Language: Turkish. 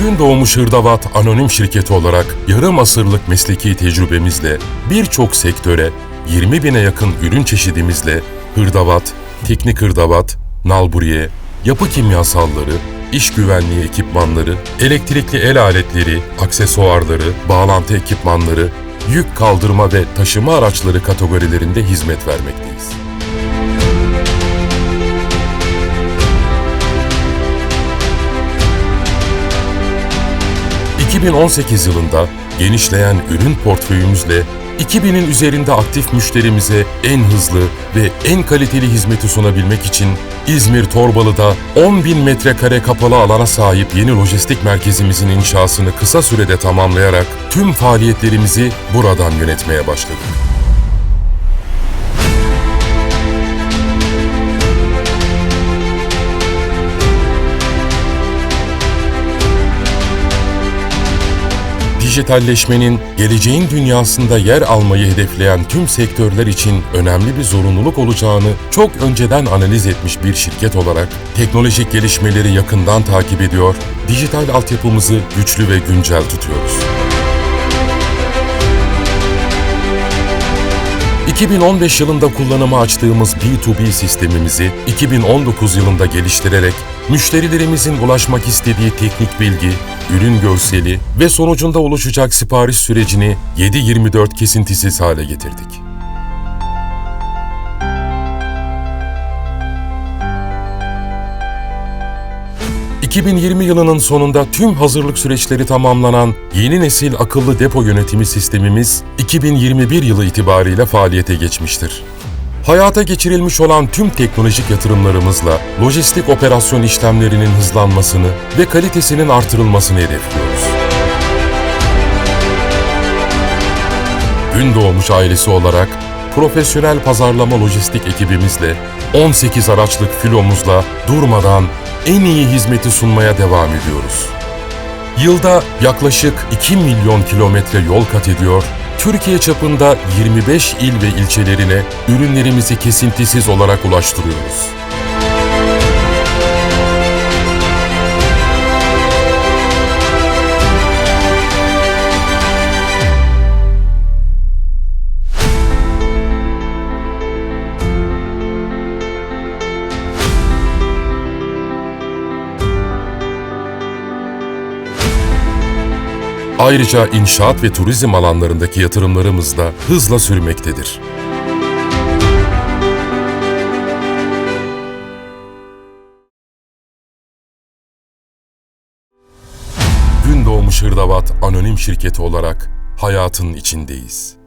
Gün doğmuş Hırdavat Anonim Şirketi olarak yarım asırlık mesleki tecrübemizle birçok sektöre 20 bine yakın ürün çeşidimizle hırdavat, teknik hırdavat, nalburiye, yapı kimyasalları, iş güvenliği ekipmanları, elektrikli el aletleri, aksesuarları, bağlantı ekipmanları, yük kaldırma ve taşıma araçları kategorilerinde hizmet vermekteyiz. ...2018 yılında genişleyen ürün portföyümüzle 2000'in üzerinde aktif müşterimize en hızlı ve en kaliteli hizmeti sunabilmek için İzmir Torbalı'da 10 bin metrekare kapalı alana sahip yeni lojistik merkezimizin inşasını kısa sürede tamamlayarak tüm faaliyetlerimizi buradan yönetmeye başladık. Dijitalleşmenin geleceğin dünyasında yer almayı hedefleyen tüm sektörler için önemli bir zorunluluk olacağını çok önceden analiz etmiş bir şirket olarak teknolojik gelişmeleri yakından takip ediyor, dijital altyapımızı güçlü ve güncel tutuyoruz. 2015 yılında kullanıma açtığımız B2B sistemimizi 2019 yılında geliştirerek müşterilerimizin ulaşmak istediği teknik bilgi, ürün görseli ve sonucunda oluşacak sipariş sürecini 7-24 kesintisiz hale getirdik. ...2020 yılının sonunda tüm hazırlık süreçleri tamamlanan yeni nesil akıllı depo yönetimi sistemimiz 2021 yılı itibariyle faaliyete geçmiştir. Hayata geçirilmiş olan tüm teknolojik yatırımlarımızla lojistik operasyon işlemlerinin hızlanmasını ve kalitesinin artırılmasını hedefliyoruz. Gün doğmuş ailesi olarak profesyonel pazarlama lojistik ekibimizle 18 araçlık filomuzla durmadan en iyi hizmeti sunmaya devam ediyoruz. Yılda yaklaşık 2 milyon kilometre yol kat ediyor, Türkiye çapında 25 il ve ilçelerine ürünlerimizi kesintisiz olarak ulaştırıyoruz. Ayrıca inşaat ve turizm alanlarındaki yatırımlarımız da hızla sürmektedir. Gün doğmuş Hırdavat Anonim Şirketi olarak hayatın içindeyiz.